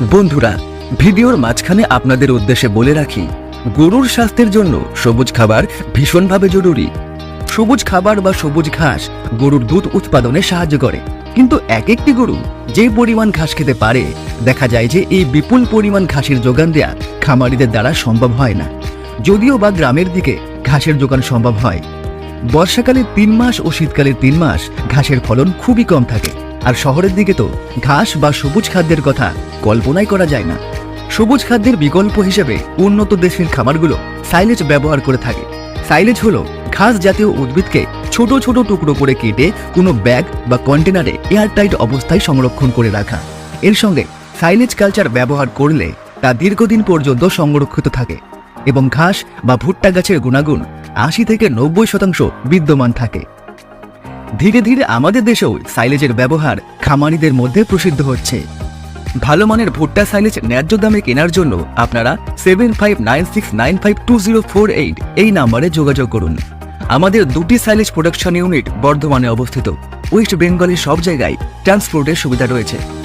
বন্ধুরা, ভিডিওর মাঝখানে আপনাদের উদ্দেশ্যে বলে রাখি, গরুর স্বাস্থ্যের জন্য সবুজ খাবার ভীষণভাবে জরুরি। সবুজ খাবার বা সবুজ ঘাস গরুর দুধ উৎপাদনে সাহায্য করে। কিন্তু এক একটি গরু যে পরিমাণ ঘাস খেতে পারে, দেখা যায় যে এই বিপুল পরিমাণ ঘাসের যোগান দেয়া খামারিদের দ্বারা সম্ভব হয় না। যদিও বা গ্রামের দিকে ঘাসের যোগান সম্ভব হয়। বর্ষাকালে তিন মাস ও শীতকালে তিন মাস ঘাসের ফলন খুবই কম থাকে। আর শহরের দিকে তো ঘাস বা সবুজ খাদ্যের কথা কল্পনাই করা যায় না। সবুজ খাদ্যের বিকল্প হিসেবে উন্নত দেশের খামারগুলো সাইলেজ ব্যবহার করে থাকে। সাইলেজ হলো ঘাস জাতীয় উদ্ভিদকে ছোট ছোট টুকরো করে কেটে কোনো ব্যাগ বা কন্টেনারে এয়ারটাইট অবস্থায় সংরক্ষণ করে রাখা। এর সঙ্গে সাইলেজ কালচার ব্যবহার করলে তা দীর্ঘদিন পর্যন্ত সংরক্ষিত থাকে এবং ঘাস বা ভুট্টা গাছের গুণাগুণ আশি থেকে নব্বই শতাংশ বিদ্যমান থাকে। ধীরে ধীরে আমাদের দেশেও সাইলেজের ব্যবহার খামারিদের মধ্যে প্রসিদ্ধ হচ্ছে। ভালো মানের ভুট্টা সাইলেজ ন্যায্য দামে কেনার জন্য আপনারা seven five nine six nine five two zero four eight এই নাম্বারে যোগাযোগ করুন। আমাদের দুটি সাইলেজ প্রোডাকশন ইউনিট বর্ধমানে অবস্থিত। ওয়েস্ট বেঙ্গলের সব জায়গায় ট্রান্সপোর্টের সুবিধা রয়েছে।